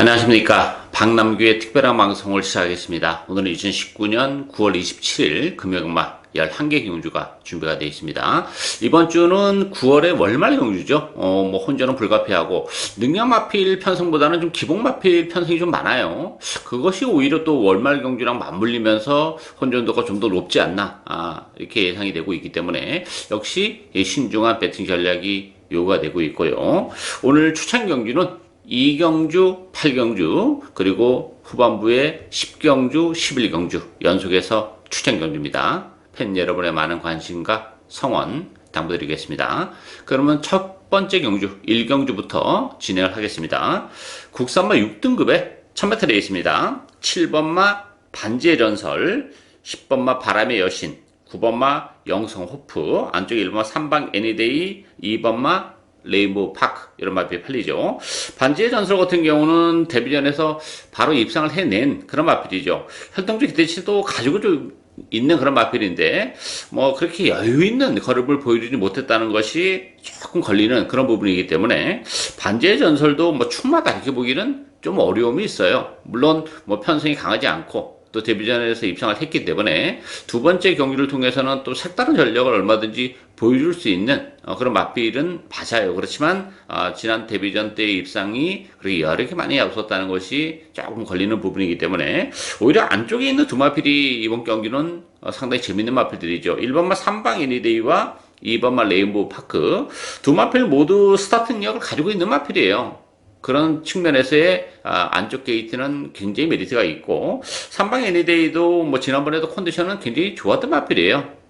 안녕하십니까. 박남규의 특별한 방송을 시작하겠습니다. 오늘은 2019년 9월 27일 금요일막 11개 경주가 준비가 되어 있습니다. 이번 주는 9월의 월말 경주죠. 어, 뭐 혼전은 불가피하고 능력마필 편성보다는 좀 기복마필 편성이 좀 많아요. 그것이 오히려 또 월말 경주랑 맞물리면서 혼전도가 좀 더 높지 않나 아, 이렇게 예상이 되고 있기 때문에 역시 이 신중한 배팅 전략이 요구가 되고 있고요. 오늘 추천 경주는 2경주, 8경주, 그리고 후반부에 10경주, 11경주 연속해서 추천 경주입니다. 팬 여러분의 많은 관심과 성원 당부드리겠습니다. 그러면 첫 번째 경주, 1경주부터 진행을 하겠습니다. 국산마 6등급에 1000m 레이스입니다. 7번마 반지의 전설, 10번마 바람의 여신, 9번마 영성 호프, 안쪽에 1번마 삼방 애니데이, 2번마 레인보우 파크 이런 마필이 팔리죠. 반지의 전설 같은 경우는 데뷔전에서 바로 입상을 해낸 그런 마필이죠. 혈통적 기대치도 가지고 좀 있는 그런 마필인데 뭐 그렇게 여유 있는 걸음을 보여주지 못했다는 것이 조금 걸리는 그런 부분이기 때문에 반지의 전설도 뭐 충마다 이렇게 보기는 좀 어려움이 있어요. 물론 뭐 편성이 강하지 않고 또 데뷔전에서 입상을 했기 때문에 두 번째 경기를 통해서는 또 색다른 전력을 얼마든지 보여줄 수 있는 어, 그런 맛필은 맞아요. 그렇지만 어, 지난 데뷔전 때 입상이 그렇게 개 많이 앞섰다는 것이 조금 걸리는 부분이기 때문에 오히려 안쪽에 있는 두 마필이 이번 경기는 어, 상당히 재밌는 마필들이죠. 1번마 삼방 애니데이와 2번마 레인보우 파크 두 마필 모두 스타트 능력을 가지고 있는 마필이에요. 그런 측면에서의 아, 안쪽 게이트는 굉장히 메리트가 있고 삼방 애니데이도 뭐 지난번에도 컨디션은 굉장히 좋았던 마필이에요.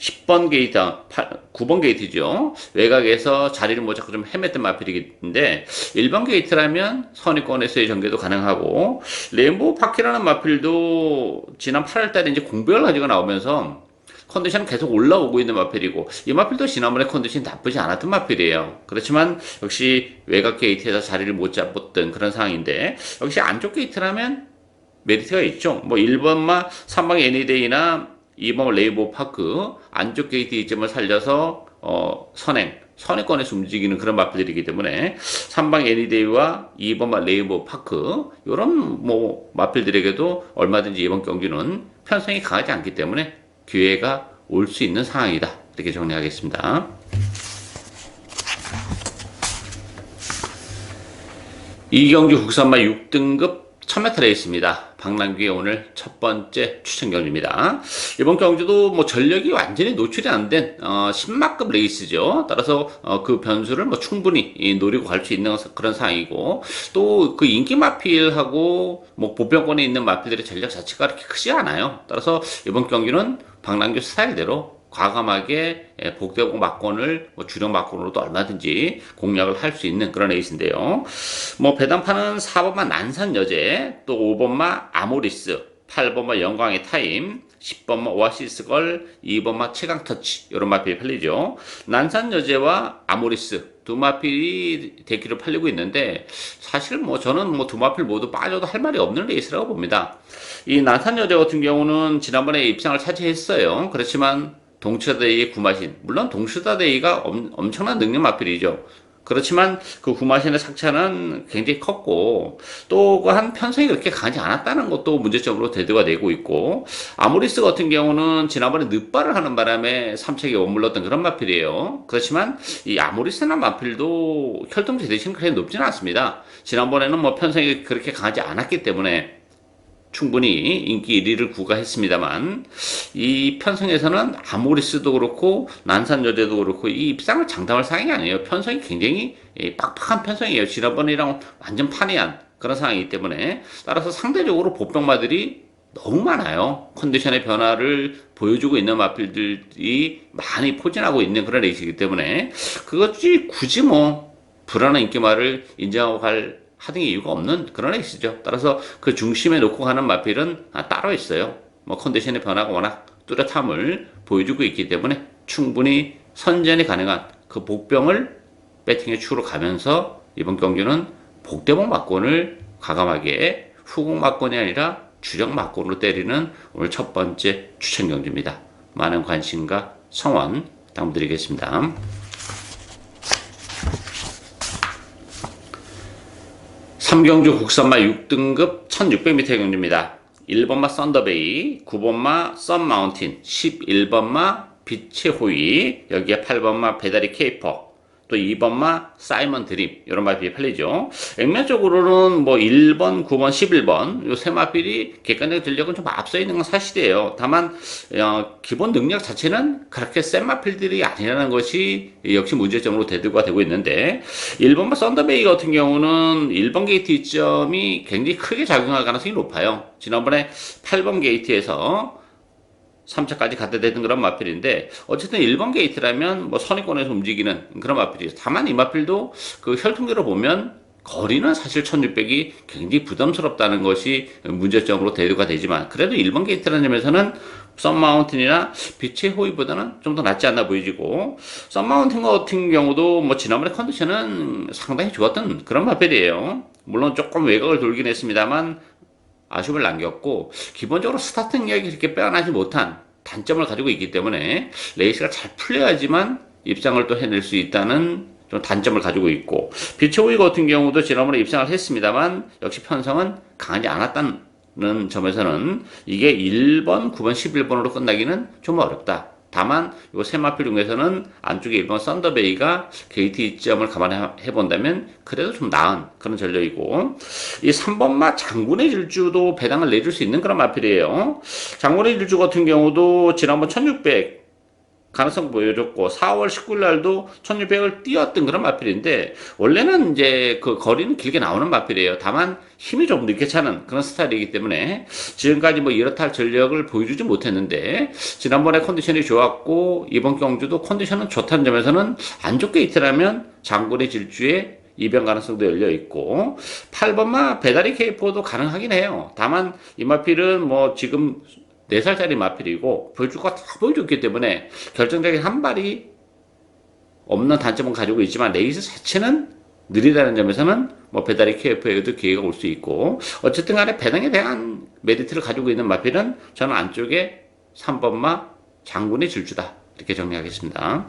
10번 게이트, 8, 9번 게이트죠. 외곽에서 자리를 못 잡고 좀 헤맸던 마필인데 1번 게이트라면 선의권에서의 전개도 가능하고 레인보우 파키라는 마필도 지난 8월 달에 이제 공백을 가지고 나오면서 컨디션은 계속 올라오고 있는 마필이고 이 마필도 지난번에 컨디션이 나쁘지 않았던 마필이에요. 그렇지만 역시 외곽 게이트에서 자리를 못 잡았던 그런 상황인데 역시 안쪽 게이트라면 메리트가 있죠. 뭐 1번마 3방 애니데이나 2번 레이보 파크 안쪽 게이트 이점을 살려서 어, 선행 선행권에서 움직이는 그런 마필들이기 때문에 3방 애니데이와 2번마 레이보 파크 이런 뭐 마필들에게도 얼마든지 이번 경기는 편성이 강하지 않기 때문에 기회가 올 수 있는 상황이다. 이렇게 정리하겠습니다. 이경주 국산마 6등급 1000m 레이스입니다. 박남규의 오늘 첫 번째 추천 경주입니다. 이번 경주도 뭐 전력이 완전히 노출이 안된 어, 10마급 레이스죠. 따라서 어, 그 변수를 뭐 충분히 노리고 갈 수 있는 그런 상황이고 또 그 인기 마필하고 뭐 보병권에 있는 마필들의 전력 자체가 그렇게 크지 않아요. 따라서 이번 경기는 박남규 스타일대로 과감하게 예, 복대공 막권을 뭐 주력 막권으로도 얼마든지 공략을 할 수 있는 그런 에이스인데요. 뭐 배당파는 4번마 난산 여제, 또 5번마 아모리스, 8번마 영광의 타임, 10번마 오아시스 걸, 2번마 최강 터치 이런 마필이 팔리죠. 난산 여제와 아모리스 두 마필이 대기로 팔리고 있는데 사실 뭐 저는 뭐 두 마필 모두 빠져도 할 말이 없는 레이스라고 봅니다. 이 난산 여제 같은 경우는 지난번에 입상을 차지했어요. 그렇지만 동치다데이의 구마신 물론 동치다데이가 엄 청난 능력 마필이죠. 그렇지만 그 구마신의 상처는 굉장히 컸고 또 그 한 편성이 그렇게 강하지 않았다는 것도 문제점으로 대두가 되고 있고 아모리스 같은 경우는 지난번에 늦발을 하는 바람에 삼책에 머물렀던 그런 마필이에요. 그렇지만 이 아모리스나 마필도 혈통 대대신 그렇게 높지는 않습니다. 지난번에는 뭐 편성이 그렇게 강하지 않았기 때문에 충분히 인기 1위를 구가했습니다만 이 편성에서는 아모리스도 그렇고 난산 여제도 그렇고 이 입상을 장담할 상황이 아니에요. 편성이 굉장히 빡빡한 편성이에요. 지난번이랑 완전 판이한 그런 상황이기 때문에 따라서 상대적으로 보병마들이 너무 많아요. 컨디션의 변화를 보여주고 있는 마필들이 많이 포진하고 있는 그런 레이스이기 때문에 그것이 굳이 뭐 불안한 인기말을 인정하고 갈 하등의 이유가 없는 그런 레이스죠. 따라서 그 중심에 놓고 가는 마필은 아, 따로 있어요. 뭐 컨디션의 변화가 워낙 뚜렷함을 보여주고 있기 때문에 충분히 선전이 가능한 그 복병을 배팅의 추로 가면서 이번 경기는 복대복 막권을 과감하게 후공 막권이 아니라 주력 막권으로 때리는 오늘 첫 번째 추천 경기입니다. 많은 관심과 성원 당부드리겠습니다. 삼경주 국산마 6등급 1600m 경주입니다. 1번마 썬더베이, 9번마 썬마운틴, 11번마 빛의 호이, 여기에 8번마 배다리 케이퍼, 또 2번마 사이먼 드림 이런 마필이 팔리죠. 액면적으로는 뭐 1번, 9번, 11번 요 세 마필이 객관적 전력은 좀 앞서 있는 건 사실이에요. 다만 어, 기본 능력 자체는 그렇게 센 마필들이 아니라는 것이 역시 문제점으로 대두가 되고 있는데 1번마 썬더베이 같은 경우는 1번 게이트 이점이 굉장히 크게 작용할 가능성이 높아요. 지난번에 8번 게이트에서 3차까지 갖다 대는 그런 마필인데 어쨌든 1번 게이트라면 뭐 선의권에서 움직이는 그런 마필이죠. 다만 이 마필도 그 혈통계로 보면 거리는 사실 1600이 굉장히 부담스럽다는 것이 문제점으로 대두가 되지만 그래도 1번 게이트라는 점에서는 썬마운틴이나 빛의 호위보다는 좀 더 낫지 않나 보이지고 썬마운틴 같은 경우도 뭐 지난번에 컨디션은 상당히 좋았던 그런 마필이에요. 물론 조금 외곽을 돌긴 했습니다만 아쉬움을 남겼고 기본적으로 스타트 능력이 그렇게 빼어나지 못한 단점을 가지고 있기 때문에 레이스가 잘 풀려야지만 입상을 또 해낼 수 있다는 좀 단점을 가지고 있고 비초우이 같은 경우도 지난번에 입상을 했습니다만 역시 편성은 강하지 않았다는 점에서는 이게 1번, 9번, 11번으로 끝나기는 좀 어렵다. 다만 요 세마필 중에서는 안쪽에 1번 썬더베이가 게이트 이점을 감안해 본다면 그래도 좀 나은 그런 전력이고 이 3번 마 장군의 질주도 배당을 내줄 수 있는 그런 마필이에요. 장군의 질주 같은 경우도 지난번 1600 가능성 보여줬고 4월 19일 날도 1600을 뛰었던 그런 마필인데 원래는 이제 그 거리는 길게 나오는 마필이에요. 다만 힘이 좀 늦게 차는 그런 스타일이기 때문에 지금까지 뭐 이렇다 할 전력을 보여주지 못했는데 지난번에 컨디션이 좋았고 이번 경주도 컨디션은 좋다는 점에서는 안 좋게 이틀하면 장군의 질주에 이변 가능성도 열려 있고 8번마 배다리 케이포도 가능하긴 해요. 다만 이 마필은 뭐 지금 4살짜리 마필이고 보여줄 거다 보여줬기 때문에 결정적인 한 발이 없는 단점은 가지고 있지만 레이스 자체는 느리다는 점에서는 뭐 배달이 KF에도 기회가 올 수 있고 어쨌든 간에 배당에 대한 메리트를 가지고 있는 마필은 저는 안쪽에 3번마 장군의 질주다 이렇게 정리하겠습니다.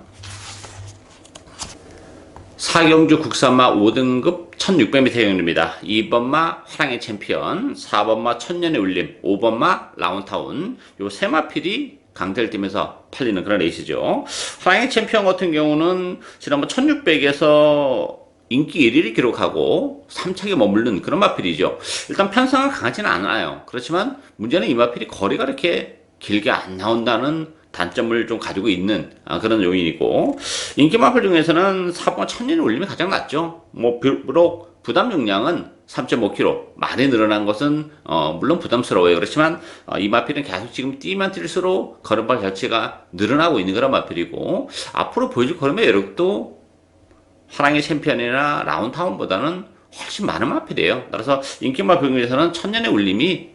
사경주 국산마 5등급 1600m 경입니다. 2번마 화랑의 챔피언, 4번마 천년의 울림, 5번마 라운타운 요 세 마필이 강제를 띠면서 팔리는 그런 레이스죠. 화랑의 챔피언 같은 경우는 지난번 1600에서 인기 1위를 기록하고 3차에 머무르는 그런 마필이죠. 일단 편성은 강하지는 않아요. 그렇지만 문제는 이 마필이 거리가 이렇게 길게 안 나온다는 단점을 좀 가지고 있는 아, 그런 요인이고 인기 마필 중에서는 4번 천년 올림이 가장 낮죠. 뭐 비록 부담 용량은 3.5kg 많이 늘어난 것은 어, 물론 부담스러워요. 그렇지만 어, 이 마필은 계속 지금 뛰면 뛸수록 걸음발 자체가 늘어나고 있는 그런 마필이고 앞으로 보여줄 걸음의 여력도 화랑의 챔피언이나 라운타운보다는 훨씬 많은 마필이에요. 따라서 인기 마필 중에서는 천년의 울림이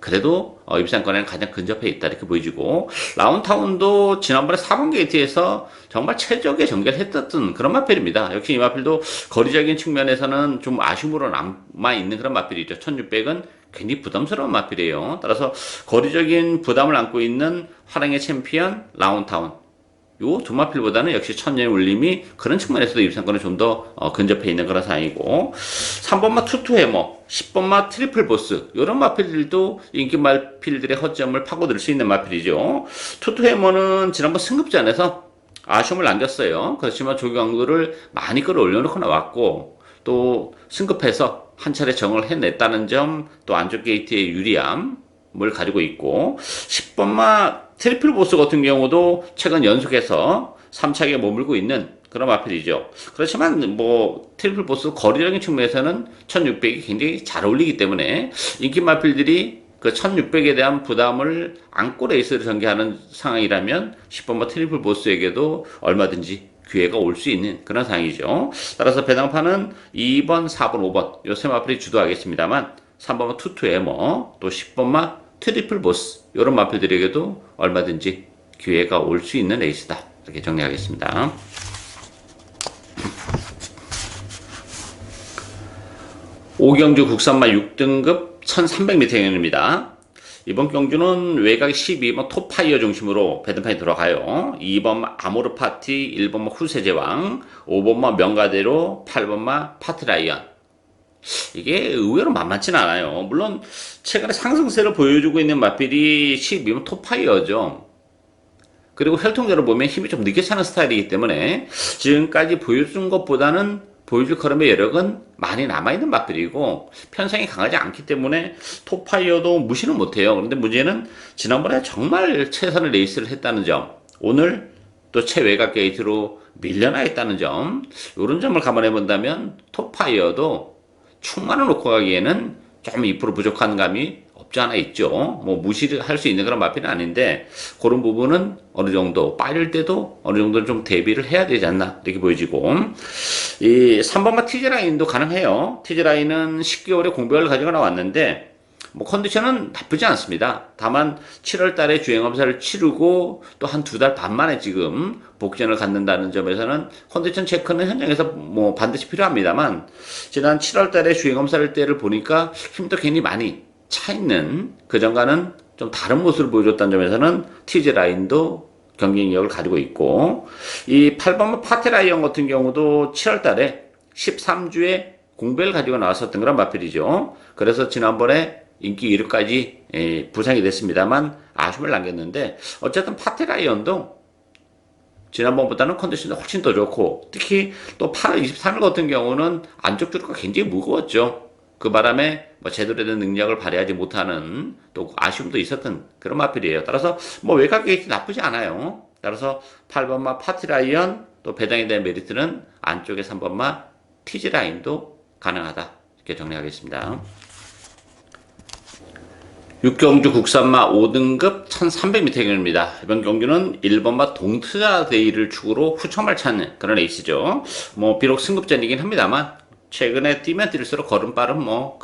그래도 어, 입상권에는 가장 근접해 있다 이렇게 보여지고 라운타운도 지난번에 4번 게이트에서 정말 최적의 전개를 했었던 그런 마필입니다. 역시 이 마필도 거리적인 측면에서는 좀 아쉬움으로 남아 있는 그런 마필이죠. 1600은 굉장히 부담스러운 마필이에요. 따라서 거리적인 부담을 안고 있는 화랑의 챔피언 라운타운 요두 마필보다는 역시 천년의 울림이 그런 측면에서도 입상권에 좀더 어, 근접해 있는 그런 상황이고. 3번마 투투 해머 10번마 트리플 보스. 이런 마필들도 인기 마필들의 허점을 파고들 수 있는 마필이죠. 투투 해머는 지난번 승급전에서 아쉬움을 남겼어요. 그렇지만 조경구를 많이 끌어올려놓고 나왔고 또 승급해서 한 차례 정을 해냈다는 점 또 안쪽 게이트의 유리함을 가지고 있고 10번마 트리플 보스 같은 경우도 최근 연속해서 3차에 머물고 있는 그런 마필이죠. 그렇지만 뭐 트리플 보스 거리적인 측면에서는 1600이 굉장히 잘 어울리기 때문에 인기 마필들이 그 1600에 대한 부담을 안고 레이스를 전개하는 상황이라면 10번마 트리플 보스에게도 얼마든지 기회가 올 수 있는 그런 상황이죠. 따라서 배당판은 2번, 4번, 5번 요 세 마필이 주도하겠습니다만 3번마 투투 에머 또 10번마 트리플 보스 이런 마필들에게도 얼마든지 기회가 올 수 있는 레이스다 이렇게 정리하겠습니다. 오경주 국산마 6등급 1300m 경입니다. 이번 경주는 외곽 12번 톱파이어 중심으로 배드판이 들어가요. 2번 아모르 파티, 1번마 후세제왕, 5번마 명가대로, 8번마 파트라이언. 이게 의외로 만만치는 않아요. 물론 최근에 상승세를 보여주고 있는 마필이 12면 톱파이어죠. 그리고 혈통적으로 보면 힘이 좀 늦게 차는 스타일이기 때문에 지금까지 보여준 것보다는 보여줄 걸음의 여력은 많이 남아있는 맛들이고 편성이 강하지 않기 때문에 톱파이어도 무시는 못해요. 그런데 문제는 지난번에 정말 최선의 레이스를 했다는 점 오늘 또 최외곽 게이트로 밀려나 있다는 점 이런 점을 감안해 본다면 톱파이어도 충만을 놓고 가기에는 조금 2% 부족한 감이 없지 않아 있죠. 뭐 무시할 수 있는 그런 마필은 아닌데 그런 부분은 어느 정도 빠질 때도 어느 정도 좀 대비를 해야 되지 않나 이렇게 보여지고 이 3번마 티즈라인도 가능해요. 티즈라인은 10개월의 공백을 가지고 나왔는데 뭐 컨디션은 나쁘지 않습니다. 다만 7월 달에 주행 검사를 치르고 또 한 두 달 반 만에 지금 복전을 갖는다는 점에서는 컨디션 체크는 현장에서 뭐 반드시 필요합니다만 지난 7월 달에 주행 검사를 때를 보니까 힘도 괜히 많이 차 있는 그전과는 좀 다른 모습을 보여줬다는 점에서는 티즈 라인도 경쟁력을 가지고 있고 이 8번 파테라이언 같은 경우도 7월 달에 13주에 공배를 가지고 나왔었던 그런 마필이죠. 그래서 지난번에 인기 1위까지 예, 부상이 됐습니다만 아쉬움을 남겼는데 어쨌든 파테라이언도 지난번보다는 컨디션이 훨씬 더 좋고 특히 또 8월 23일 같은 경우는 안쪽 주류가 굉장히 무거웠죠. 그 바람에 뭐 제대로 된 능력을 발휘하지 못하는 또 아쉬움도 있었던 그런 마필이에요. 따라서 뭐 외곽 게이트 나쁘지 않아요. 따라서 8번마 파티라이언 또 배당에 대한 메리트는 안쪽에 3번마 티지라인도 가능하다. 이렇게 정리하겠습니다. 육경주 국산마 5등급 1300m 경기입니다. 이번 경기는 1번마 동트자 데이를 축으로 후청말 찾는 그런 레이스죠. 뭐 비록 승급전이긴 합니다만 최근에 뛰면 뛸수록 걸음발은 뭐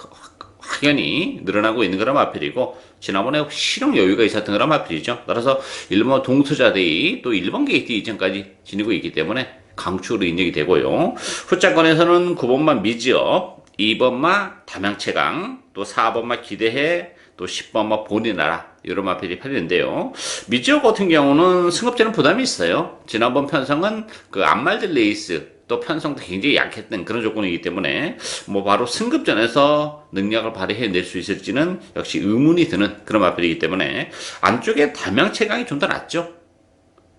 확연히 늘어나고 있는 그런 마필이고 지난번에 실용 여유가 있었던 그런 마필이죠. 따라서 1번 동투자 데이 또 1번 게이트 이전까지 지니고 있기 때문에 강추로 인정이 되고요. 후자권에서는 9번마 미지업, 2번마 담양채강, 또 4번마 기대해, 또 10번마 본인 나라 이런 마필이 팔리는데요. 미지업 같은 경우는 승급제는 부담이 있어요. 지난번 편성은 그 안말들 레이스 또 편성도 굉장히 약했던 그런 조건이기 때문에 뭐 바로 승급전에서 능력을 발휘해낼 수 있을지는 역시 의문이 드는 그런 마필이기 때문에 안쪽에 담양 체강이 좀 더 낫죠.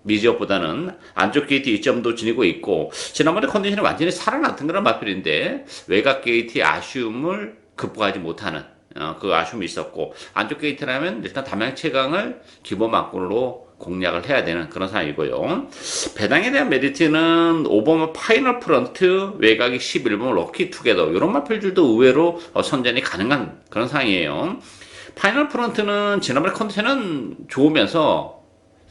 미지업보다는 안쪽 게이트 2점도 지니고 있고 지난번에 컨디션이 완전히 살아났던 그런 마필인데 외곽 게이트의 아쉬움을 극복하지 못하는 어, 그 아쉬움이 있었고 안쪽 게이트라면 일단 담양 체강을 기본 막군으로 공략을 해야 되는 그런 상황이고요. 배당에 대한 메리트는 5번 파이널 프런트, 외곽이 11번 럭키 투게더 이런 마필들도 의외로 어, 선전이 가능한 그런 상황이에요. 파이널 프런트는 지난번에 컨디션은 좋으면서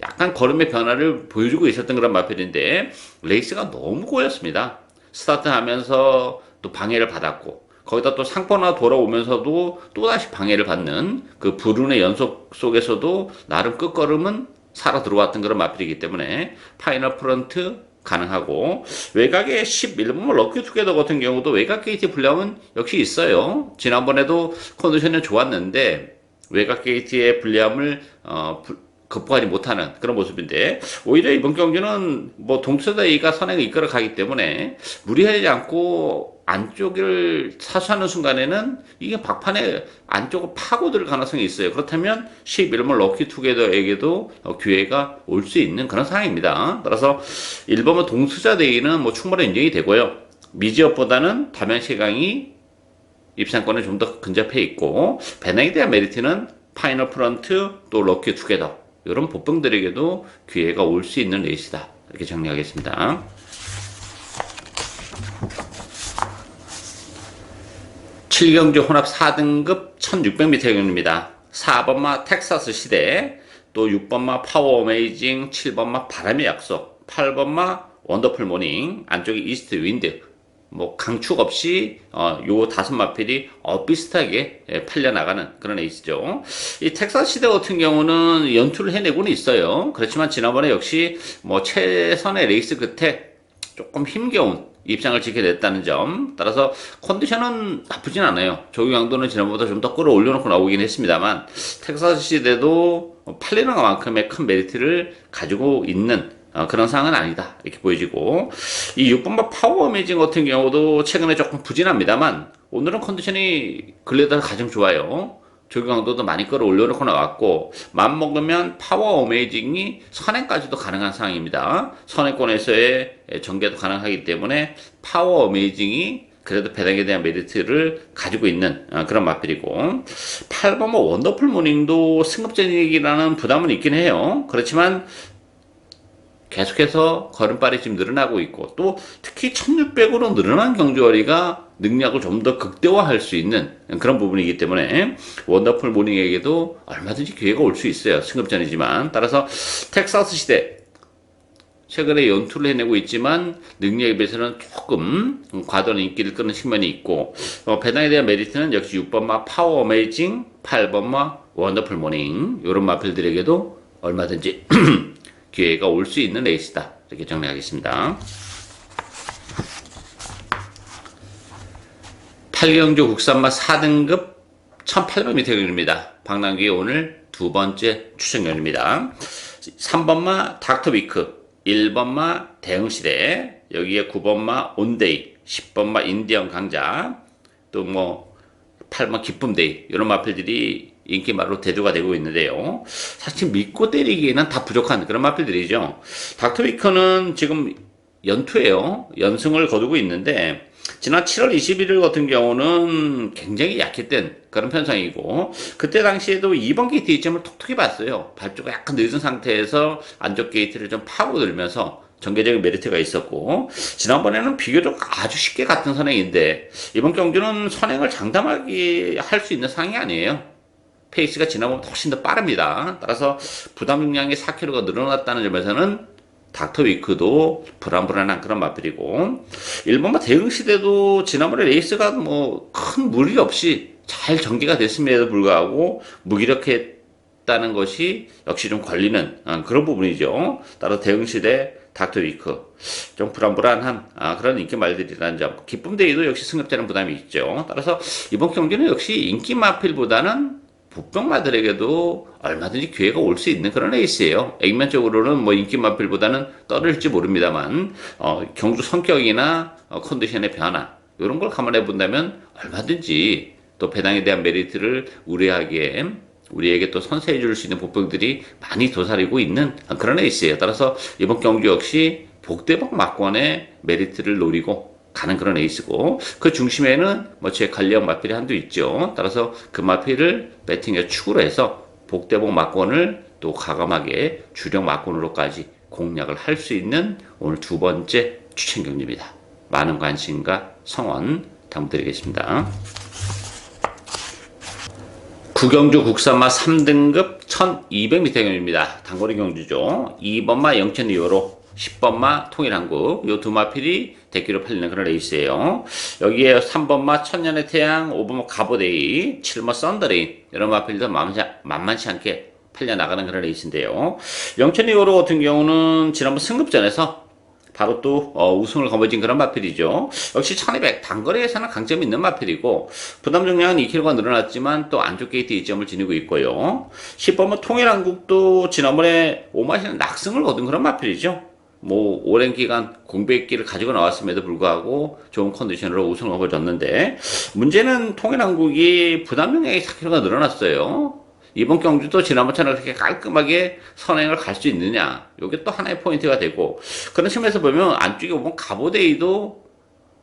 약간 걸음의 변화를 보여주고 있었던 그런 마필인데 레이스가 너무 고였습니다. 스타트하면서 또 방해를 받았고 거기다 또 상권화 돌아오면서도 또다시 방해를 받는 그 불운의 연속 속에서도 나름 끝걸음은 살아 들어왔던 그런 마필이기 때문에 파이널 프런트 가능하고 외곽에 11번 럭키 투게더 같은 경우도 외곽 게이트 불량은 역시 있어요. 지난번에도 컨디션이 좋았는데 외곽 게이트의 불량을 어, 극복하지 못하는 그런 모습인데 오히려 이번 경기는 뭐 동서대이가 선행을 이끌어 가기 때문에 무리하지 않고 안쪽을 사수하는 순간에는 이게 박판에 안쪽을 파고들 가능성이 있어요. 그렇다면 11번 럭키 투게더에게도 기회가 올 수 있는 그런 상황입니다. 따라서 1번은 동수자 대위는 뭐 충분히 인정이 되고요. 미지업보다는 담양 시강이 입상권에 좀 더 근접해 있고 배낭에 대한 메리트는 파이널 프런트 또 럭키 투게더 이런 보병들에게도 기회가 올 수 있는 레이스다. 이렇게 정리하겠습니다. 칠경주 혼합 4등급 1600m 경입니다. 4번마 텍사스 시대, 또 6번마 파워 어메이징, 7번마 바람의 약속, 8번마 원더풀 모닝, 안쪽이 이스트 윈드, 뭐 강축 없이 어, 요 다섯 마필이 어, 비슷하게 예, 팔려 나가는 그런 에이스죠. 이 텍사스 시대 같은 경우는 연투를 해내고는 있어요. 그렇지만 지난번에 역시 뭐 최선의 레이스 끝에 조금 힘겨운 입장을 지켜냈다는 점 따라서 컨디션은 나쁘진 않아요. 조기 강도는 지난번보다 좀 더 끌어올려 놓고 나오긴 했습니다만 텍사스 시대도 팔리는 것만큼의 큰 메리트를 가지고 있는 어, 그런 상황은 아니다. 이렇게 보여지고, 이 6번바 파워 어메이징 같은 경우도 최근에 조금 부진합니다만, 오늘은 컨디션이 근래 들어 가장 좋아요. 조기 강도도 많이 끌어올려놓고 나왔고 맘 먹으면 파워 어메이징이 선행까지도 가능한 상황입니다. 선행권에서의 전개도 가능하기 때문에 파워 어메이징이 그래도 배당에 대한 메리트를 가지고 있는 어, 그런 마필이고 8번 뭐 원더풀 모닝도 승급전이라는 부담은 있긴 해요. 그렇지만 계속해서 걸음발이 지금 늘어나고 있고 또 특히 1600으로 늘어난 경주거리가 능력을 좀 더 극대화할 수 있는 그런 부분이기 때문에 원더풀 모닝에게도 얼마든지 기회가 올 수 있어요. 승급전이지만 따라서 텍사스 시대 최근에 연투를 해내고 있지만 능력에 비해서는 조금 과도한 인기를 끄는 측면이 있고 어, 배당에 대한 메리트는 역시 6번마 파워 어메이징 8번마 원더풀 모닝 이런 마필들에게도 얼마든지 기회가 올 수 있는 레이스다. 이렇게 정리하겠습니다. 8경주 국산마 4등급 1800m 경주입니다. 박남기 오늘 두 번째 추천경입니다. 3번마 닥터위크 1번마 대응시대, 여기에 9번마 온데이, 10번마 인디언 강자, 또 뭐 8번 기쁨데이 이런 마필들이 인기말로 대두가 되고 있는데요. 사실 믿고 때리기에는 다 부족한 그런 마필들이죠. 닥터위커는 지금 연투예요. 연승을 거두고 있는데 지난 7월 21일 같은 경우는 굉장히 약했던 그런 편상이고 그때 당시에도 2번 게이트 이점을 톡톡히 봤어요. 발주가 약간 늦은 상태에서 안쪽 게이트를 좀 파고들면서 전개적인 메리트가 있었고 지난번에는 비교적 아주 쉽게 같은 선행인데 이번 경주는 선행을 장담하게 할수 있는 상황이 아니에요. 페이스가 지난번보다 훨씬 더 빠릅니다. 따라서 부담 용량이 4kg가 늘어났다는 점에서는 닥터 위크도 불안불안한 그런 맛들이고 일본과 대응 시대도 지난번에 레이스가 뭐 큰 무리 없이 잘 전개가 됐음에도 불구하고 무기력했다는 것이 역시 좀 걸리는 어, 그런 부분이죠. 따라 대응 시대 닥터 위크 좀 불안불안한 아, 그런 인기 말들이라는 점. 기쁨 데이도 역시 승급자는 부담이 있죠. 따라서 이번 경기는 역시 인기 마필보다는 복병마들에게도 얼마든지 기회가 올 수 있는 그런 레이스예요. 액면적으로는 뭐 인기 마필보다는 떨어질지 모릅니다만 어, 경주 성격이나 어, 컨디션의 변화 이런 걸 감안해 본다면 얼마든지 또 배당에 대한 메리트를 우려하기에 우리에게 또 선사해 줄 수 있는 복병들이 많이 도사리고 있는 그런 레이스예요. 따라서 이번 경주 역시 복대박 막권의 메리트를 노리고 가는 그런 에이스고 그 중심에는 뭐제 관리형 마필이 한두 있죠. 따라서 그 마필을 배팅에 축으로 해서 복대복 막권을 또 가감하게 주력 막권으로까지 공략을 할 수 있는 오늘 두 번째 추천 경기입니다. 많은 관심과 성원 당부드리겠습니다. 구경주 국산마 3등급 1200m 경주입니다. 단거리 경주죠. 2번마 영천 이후로 10번마 통일한국 요 두 마필이 대기로 팔리는 그런 레이스예요. 여기에 3번마 천년의 태양, 5번마 가보데이, 7번마 썬더레인 이런 마필도 만만치, 않게 팔려 나가는 그런 레이스인데요. 영천 이후로 같은 경우는 지난번 승급전에서 바로 또 어, 우승을 거머쥔 그런 마필이죠. 역시 1200 단거리에서는 강점이 있는 마필이고 부담 중량은 2kg가 늘어났지만 또 안쪽 게이트 2점을 지니고 있고요. 10번은 통일한국도 지난번에 오마시는 낙승을 거둔 그런 마필이죠. 뭐 오랜 기간 공백기를 가지고 나왔음에도 불구하고 좋은 컨디션으로 우승을 거뒀는데 문제는 통일한국이 부담 용량이 4kg가 늘어났어요. 이번 경주도 지난번처럼 그렇게 깔끔하게 선행을 갈 수 있느냐. 이게 또 하나의 포인트가 되고 그런 측면에서 보면 안쪽에 보면 가보데이도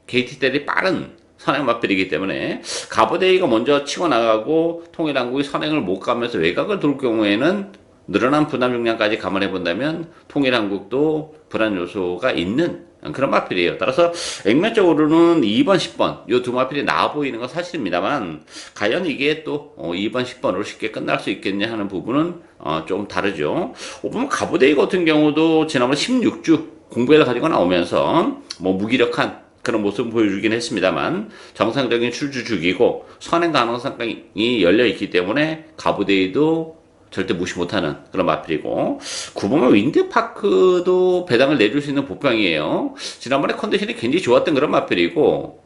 게이트 대비 빠른 선행 맛들이기 때문에 가보데이가 먼저 치고 나가고 통일한국이 선행을 못 가면서 외곽을 돌 경우에는 늘어난 부담 용량까지 감안해 본다면 통일 한국도 불안 요소가 있는 그런 마필이에요. 따라서 액면적으로는 2번, 10번 이 두 마필이 나아 보이는 건 사실입니다만 과연 이게 또 2번, 어, 10번으로 쉽게 끝날 수 있겠냐 하는 부분은 어, 좀 다르죠. 보면 가보데이 같은 경우도 지난번 16주 공부해서 가지고 나오면서 뭐 무기력한 그런 모습을 보여주긴 했습니다만 정상적인 출주 주기고 선행 가능성이 열려 있기 때문에 가보데이도 절대 무시 못하는 그런 마필이고 9번은 윈드파크도 배당을 내줄 수 있는 보병이에요. 지난번에 컨디션이 굉장히 좋았던 그런 마필이고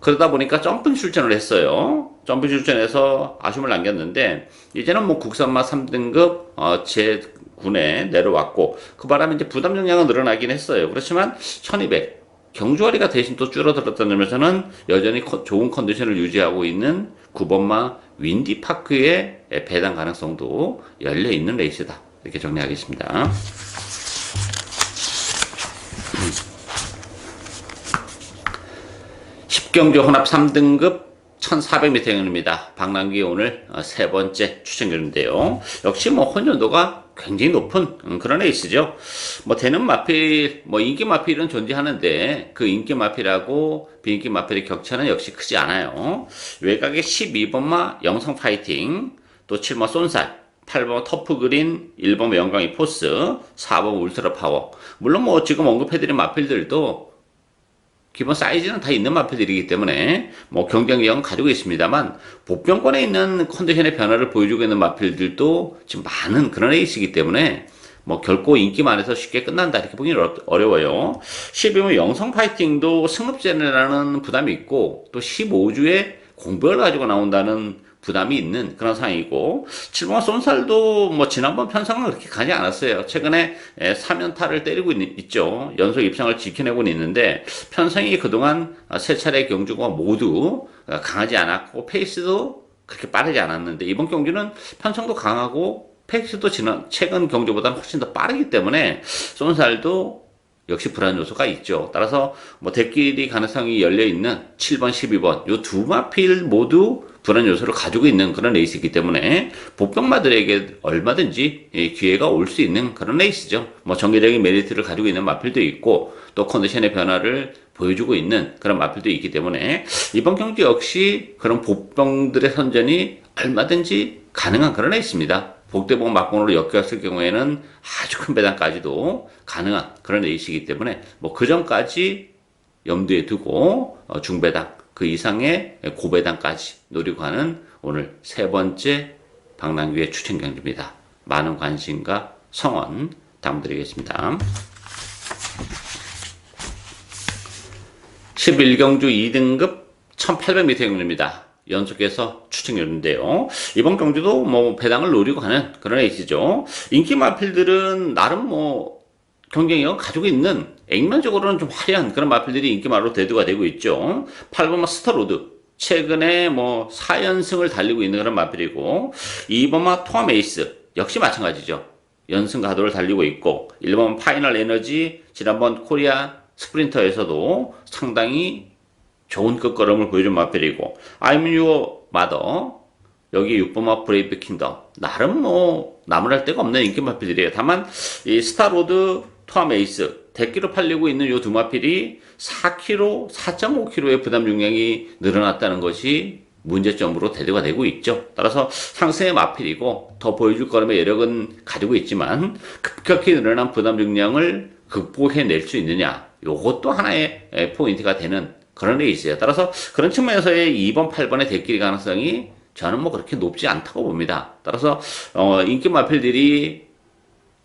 그러다 보니까 점핑 출전을 했어요. 점핑 출전해서 아쉬움을 남겼는데 이제는 뭐 국산마 3등급 어, 제 군에 내려왔고 그 바람에 이제 부담 용량은 늘어나긴 했어요. 그렇지만 1200 경주거리가 대신 또 줄어들었다는 점에서는 여전히 컨- 좋은 컨디션을 유지하고 있는 9번마 윈디파크의 배당 가능성도 열려 있는 레이스다. 이렇게 정리하겠습니다. 10경주 혼합 3등급 1400m 경입니다. 방랑기 오늘 어, 세 번째 추천결인데요. 역시 뭐 혼연도가 굉장히 높은 음, 그런 레이스죠. 뭐 되는 마필, 뭐 인기 마필은 존재하는데 그 인기 마필하고 비인기 마필의 격차는 역시 크지 않아요. 외곽에 12번마 영성 파이팅, 또 7번 쏜살, 8번 터프 그린, 1번 영광이 포스, 4번 울트라 파워. 물론 뭐 지금 언급해드린 마필들도 기본 사이즈는 다 있는 마필들이기 때문에 뭐 경쟁력은 가지고 있습니다만 보병권에 있는 컨디션의 변화를 보여주고 있는 마필들도 지금 많은 그런 레이스이기 때문에 뭐 결코 인기만 해서 쉽게 끝난다 이렇게 보기는 어려워요. 12번 영성 파이팅도 승급제라는 부담이 있고 또 15주에 공백을 가지고 나온다는 부담이 있는 그런 상황이고 7번 쏜살도 뭐 지난번 편성은 그렇게 가지 않았어요. 최근에 3연타를 때리고 있, 죠 연속 입상을 지켜내고 있는데 편성이 그동안 세 차례 경주가 모두 강하지 않았고 페이스도 그렇게 빠르지 않았는데 이번 경주는 편성도 강하고 페이스도 지난 최근 경주보다는 훨씬 더 빠르기 때문에 쏜살도 역시 불안 요소가 있죠. 따라서 뭐 대길이 가능성이 열려 있는 7번, 12번 요 두 마필 모두 불안 요소를 가지고 있는 그런 레이스이기 때문에 보병마들에게 얼마든지 예, 기회가 올 수 있는 그런 레이스죠. 뭐 정기적인 메리트를 가지고 있는 마필도 있고 또 컨디션의 변화를 보여주고 있는 그런 마필도 있기 때문에 이번 경기 역시 그런 보병들의 선전이 얼마든지 가능한 그런 레이스입니다. 복대복 막공으로 엮였을 경우에는 아주 큰 배당까지도 가능한 그런 레이스이기 때문에 뭐 그 전까지 염두에 두고 어, 중배당 그 이상의 고배당까지 노리고 하는 오늘 세 번째 방랑규의 추천 경주입니다. 많은 관심과 성원 당부드리겠습니다. 11경주 2등급 1800m 경주입니다. 연속해서 추천결인데요. 이번 경주도 뭐 배당을 노리고 가는 그런 레이스죠. 인기 마필들은 나름 뭐 경쟁력을 가지고 있는 액면적으로는 좀 화려한 그런 마필들이 인기 말로 대두가 되고 있죠. 8번마 스타로드. 최근에 뭐 4연승을 달리고 있는 그런 마필이고 2번마 토암 에이스. 역시 마찬가지죠. 연승 가도를 달리고 있고 1번 파이널 에너지 지난번 코리아 스프린터에서도 상당히 좋은 끝걸음을 보여준 마필이고 I'm your mother 여기 6번마 브레이브 킹덤 나름 뭐 나무랄 데가 없는 인기 마필들이에요 다만 이 스타로드 토암 에이스 대기로 팔리고 있는 요 두 마필이 4kg 4.5kg의 부담 용량이 늘어났다는 것이 문제점으로 대두가 되고 있죠. 따라서 상승의 마필이고 더 보여줄 거름의 여력은 가지고 있지만 급격히 늘어난 부담 용량을 극복해낼 수 있느냐 요것도 하나의 에, 포인트가 되는 그런 레이스예요. 따라서 그런 측면에서의 2번, 8번의 대끼리 가능성이 저는 뭐 그렇게 높지 않다고 봅니다. 따라서 어, 인기 마필들이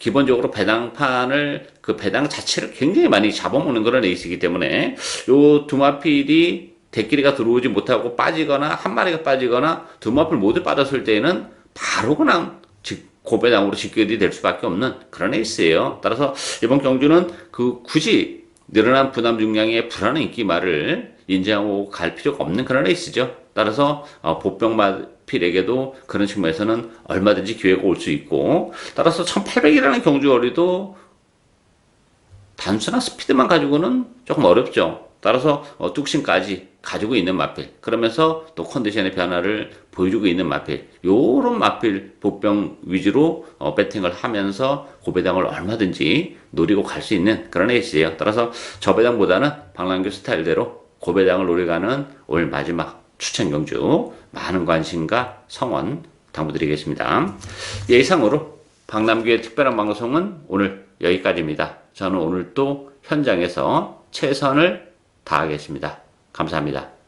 기본적으로 배당판을 그 배당 자체를 굉장히 많이 잡아먹는 그런 레이스이기 때문에 요 두 마필이 대끼리가 들어오지 못하고 빠지거나 한 마리가 빠지거나 두 마필 모두 빠졌을 때에는 바로 그냥 직 고배당으로 직결이 될 수밖에 없는 그런 레이스예요. 따라서 이번 경주는 그 굳이 늘어난 부담 중량의 불안한 인기 말을 인정하고 갈 필요가 없는 그런 레이스죠. 따라서 어, 보병마필에게도 그런 측면에서는 얼마든지 기회가 올 수 있고 따라서 1800이라는 경주거리도 단순한 스피드만 가지고는 조금 어렵죠. 따라서 어, 뚝심까지 가지고 있는 마필 그러면서 또 컨디션의 변화를 보여주고 있는 마필 요런 마필 보병 위주로 어, 배팅을 하면서 고배당을 얼마든지 노리고 갈 수 있는 그런 에이스예요 따라서 저배당보다는 방랑규 스타일대로 고배당을 노려가는 올 마지막 추천 경주 많은 관심과 성원 당부드리겠습니다 예상으로 박남규의 특별한 방송은 오늘 여기까지입니다 저는 오늘 또 현장에서 최선을 다하겠습니다. 감사합니다.